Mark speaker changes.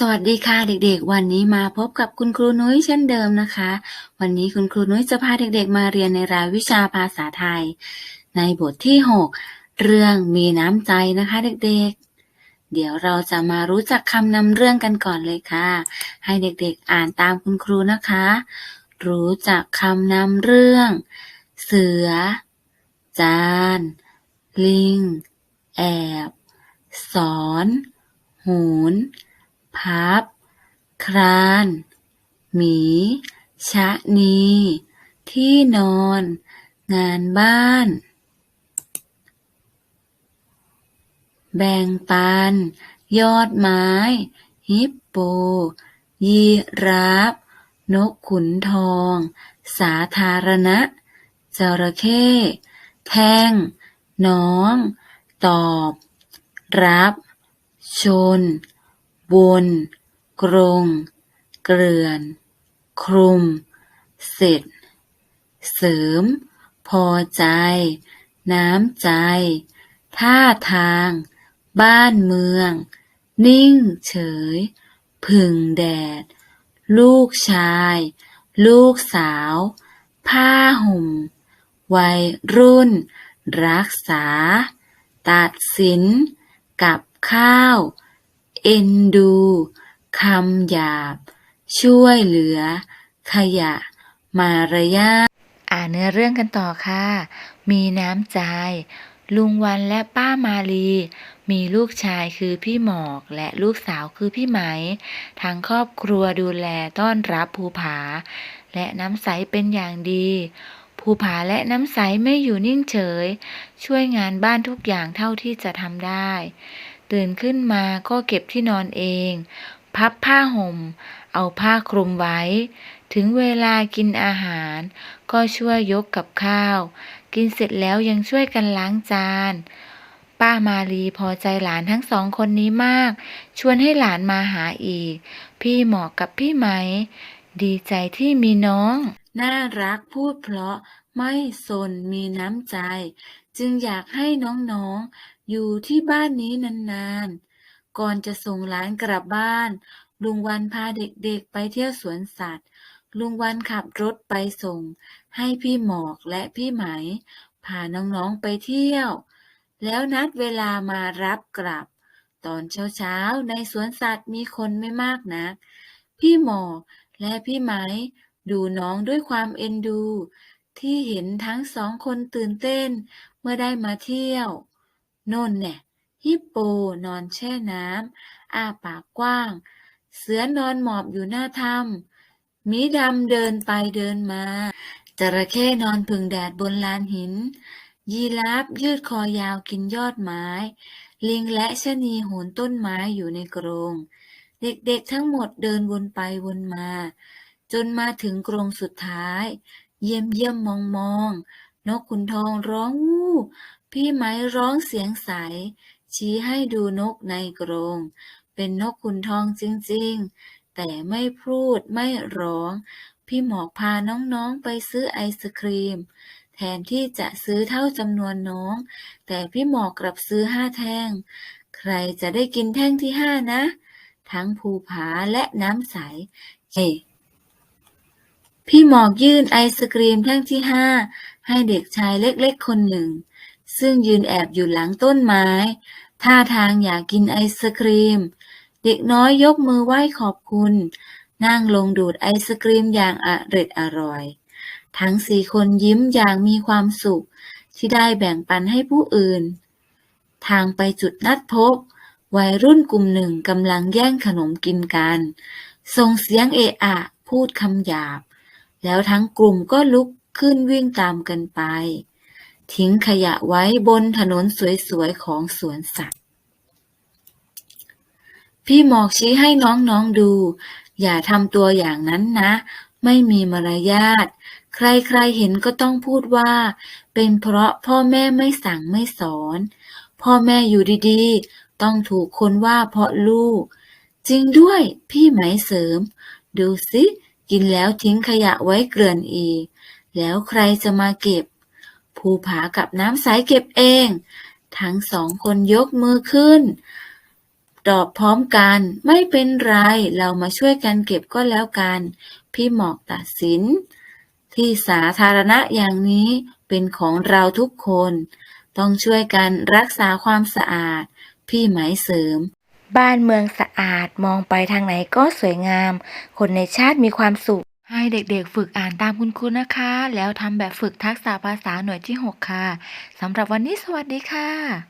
Speaker 1: สวัสดีค่ะเด็กๆ วันนี้มาพบกับคุณครูนุ้ยเช่นเดิมนะคะ วันนี้คุณครูนุ้ยจะพาเด็กๆ มาเรียนในรายวิชาภาษาไทย ในบทที่ 6 เรื่องมีน้ำใจนะคะเด็กๆ เดี๋ยวเราจะมารู้จักคำนำเรื่องกันก่อนเลยค่ะ ให้เด็กๆอ่านตามคุณครูนะคะ รู้จักคำนำเรื่อง เสือ จาน ลิง แอบ สอน หูน พับ คราน หมี ชะนี ที่นอน งานบ้าน แบ่งปัน ยอดไม้ ฮิปโป ยีราฟ นกขุนทอง สาธารณะ จระเข้ แท่ง น้อง ตอบ รับ ชน วนกรงเกลื่อน คลุม เสร็จ เสริม พอใจ น้ำใจ ท่าทาง บ้านเมือง นิ่งเฉยผึ่งแดด ลูกชาย ลูกสาว ผ้าห่ม วัยรุ่น รักษา ตัดสิน กับข้าว เอ็นดู คำหยาบ ช่วยเหลือ ขยะ มารยาท
Speaker 2: อ่านเนื้อเรื่องกันต่อค่ะ มีน้ำใจ ลุงวันและป้ามาลี มีลูกชายคือพี่หมอกและลูกสาวคือพี่ไหม ทั้งครอบครัวดูแลต้อนรับภูผา และน้ำใสเป็นอย่างดีภูผาและน้ำใสไม่อยู่นิ่งเฉย ช่วยงานบ้านทุกอย่างเท่าที่จะทำได้ ตื่นขึ้นมาก็เก็บที่นอนเอง พับผ้าห่ม เอาผ้าคลุมไว้ ถึงเวลากินอาหาร ก็ช่วยยกกับข้าว กินเสร็จแล้วยังช่วยกันล้างจาน ป้ามาลีพอใจหลานทั้งสองคนนี้มาก ชวนให้หลานมาหาอีก พี่เหมอกกับพี่ไหม ดีใจที่มีน้อง
Speaker 1: น่ารักพูดเพราะไม่สนมีน้ำใจ จึงอยากให้น้องๆ อยู่ที่บ้านนี้นานๆ ก่อนจะส่งหลานกลับบ้าน ลุงวันพาเด็กๆไปเที่ยวสวนสัตว์ ลุงวันขับรถไปส่ง ให้พี่หมอกและพี่ไหม พาน้องๆไปเที่ยว แล้วนัดเวลามารับกลับ ตอนเช้าๆ ในสวนสัตว์มีคนไม่มากนัก พี่หมอกและพี่ไหม ดูน้องด้วยความเอ็นดู ที่เห็นทั้งสองคนตื่นเต้นเมื่อได้มาเที่ยว โน่นแน่ฮิปโปนอนแช่น้ำอ้าปากกว้าง เสือนอนหมอบอยู่หน้าถ้ำมีดำเดินไปเดินมา จระเข้นอนพึ่งแดดบนลานหิน ยีราฟยืดคอยาวกินยอดไม้ ลิงและชะนีโหนต้นไม้อยู่ในกรง เด็กๆทั้งหมดเดินวนไปวนมา จนมาถึงกรงสุดท้าย เยี่ยมเยี่ยมมองมอง นกขุนทองร้องวู้พี่ไหมร้องเสียงใส ชี้ให้ดูนกในกรง เป็นนกขุนทองจริงๆ แต่ไม่พูดไม่ร้อง พี่หมอกพาน้องๆไปซื้อไอศครีม แทนที่จะซื้อเท่าจำนวนน้อง แต่พี่หมอกกลับซื้อห้าแท่ง ใครจะได้กินแท่งที่ห้านะ ทั้งภูผาและน้ำใสเฮ้พี่หมอกยื่นไอศกรีมแท่งที่ห้า ให้เด็กชายเล็กๆคนหนึ่ง ซึ่งยืนแอบอยู่หลังต้นไม้ ท่าทางอยากกินไอศกรีม เด็กน้อยยกมือไหว้ขอบคุณ นั่งลงดูดไอศกรีมอย่างอร็ดอร่อย ทั้งสี่คนยิ้มอย่างมีความสุข ที่ได้แบ่งปันให้ผู้อื่น ทางไปจุดนัดพบ วัยรุ่นกลุ่มหนึ่งกำลังแย่งขนมกินกันส่งเสียงเอะอะพูดคำหยาบ แล้วทั้งกลุ่มก็ลุก ขึ้นวิ่งตามกันไป ทิ้งขยะไว้บนถนนสวยๆของสวนสัตว์ พี่หมอกชี้ให้น้องๆดู อย่าทำตัวอย่างนั้นนะ ไม่มีมารยาท ใครๆเห็นก็ต้องพูดว่า เป็นเพราะพ่อแม่ไม่สั่งไม่สอน พ่อแม่อยู่ดีๆ ต้องถูกคนว่าเพราะลูก จริงด้วยพี่ไหมเสริม ดูสิกินแล้วทิ้งขยะไว้เกลื่อนอีก แล้วใครจะมาเก็บ ภูผากับน้ำใสเก็บเอง ทั้งสองคนยกมือขึ้น ตอบพร้อมกันไม่เป็นไร เรามาช่วยกันเก็บก็แล้วกัน พี่หมอกตัดสิน ที่สาธารณะอย่างนี้เป็นของเราทุกคน ต้องช่วยกันรักษาความสะอาด พี่หมายเสริม
Speaker 2: บ้านเมืองสะอาดมองไปทางไหนก็สวยงาม คนในชาติมีความสุข ให้เด็กๆ ฝึกอ่านตามคุณครูนะคะ แล้วทำแบบฝึกทักษะภาษาหน่วยที่ 6 ค่ะสำหรับวันนี้สวัสดีค่ะ